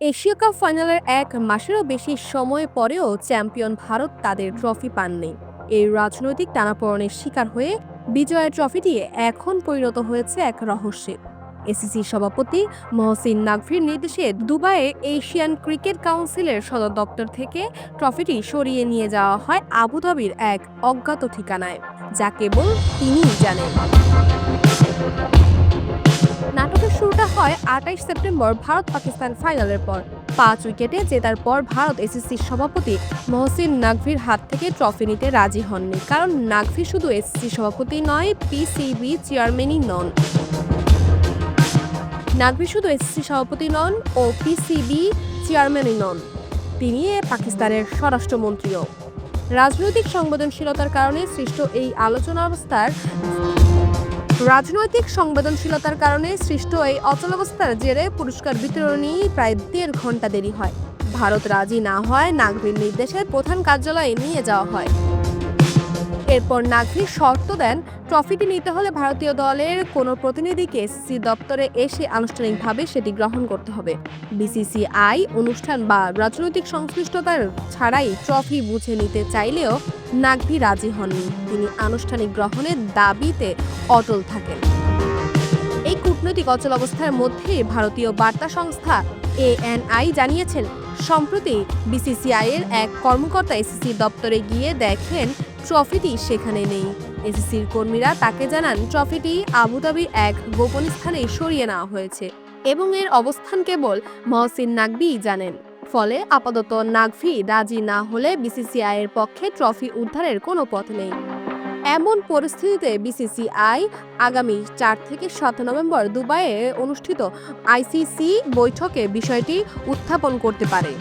Asia cup ফাইনালের এক মাসেরও বেশি সময় পরেও চ্যাম্পিয়ন ভারত তাদের ট্রফি পাননি। এই রাজনৈতিক টানাপোড়েনের শিকার হয়ে বিজয়ের ট্রফিটি এখন পরিণত হয়েছে এক রহস্যে। এসিসি সভাপতি মহসিন নাকভির নির্দেশে দুবাইয়ে এশিয়ান ক্রিকেট কাউন্সিলের সদর দপ্তর থেকে ট্রফিটি সরিয়ে নিয়ে যাওয়া হয় আবুধাবির এক অজ্ঞাত ঠিকানায়, যা কেবল তিনিই জানেন। হয় আঠাইশ সেপ্টেম্বর ভারত পাকিস্তান ফাইনালের পর। পাঁচ উইকেটে জেতার পর ভারত এসিসির সভাপতি মহসিন নাকভির হাত থেকে ট্রফি নিতে রাজি হননি, কারণ নাকভি শুধু এসিসি সভাপতি নয়, পিসিবি চেয়ারম্যানই নন। নাকভি শুধু এসিসি সভাপতি নন ও পিসিবি চেয়ারম্যানই নন, তিনি পাকিস্তানের স্বরাষ্ট্রমন্ত্রীও। রাজনৈতিক সংবেদনশীলতার কারণে সৃষ্ট এই আলোচনা অবস্থার রাজনৈতিক সংবেদনশীলতার কারণে সৃষ্ট এই অচলাবস্থার জেরে পুরস্কার বিতরণী প্রায় দেড় ঘণ্টা দেরি হয়। ভারত রাজি না হয় নাগরির নির্দেশে প্রধান কার্যালয়ে নিয়ে যাওয়া হয়। এরপর নাগরি শর্ত দেন ট্রফিটি নিতে হলে ভারতীয় দলের কোনো প্রতিনিধিকে এসিসি দপ্তরে এসে আনুষ্ঠানিকভাবে সেটি গ্রহণ করতে হবে। বিসিসিআই অনুষ্ঠান বা রাজনৈতিক সংশ্লিষ্টতার ছাড়াই ট্রফি বুঝে নিতে চাইলেও নাগভি রাজি হননি। তিনি আনুষ্ঠানিক গ্রহণের দাবিতে অটল থাকেন। এই কূটনৈতিক অচল অবস্থার মধ্যে ভারতীয় বার্তা সংস্থা এএনআই জানিয়েছেন, সম্প্রতি বিসিসিআই এর এক কর্মকর্তা এসিসি দপ্তরে গিয়ে দেখেন, ট্রফিটি সেখানে নেই। এসিসির কর্মীরা তাকে জানান, ট্রফিটি আবুধাবির এক গোপন স্থানে সরিয়ে নেওয়া হয়েছে এবং এর অবস্থান কেবল মহসিন নাকবিই জানেন। ফলে আপাতত নাগভি রাজি না হলে বিসিসিআই এর পক্ষে ট্রফি উদ্ধারের কোনো পথ নেই। এমন পরিস্থিতিতে বিসিসিআই আগামী চার থেকে সাত নভেম্বর দুবাইয়ে অনুষ্ঠিত আইসিসি বৈঠকে বিষয়টি উত্থাপন করতে পারে।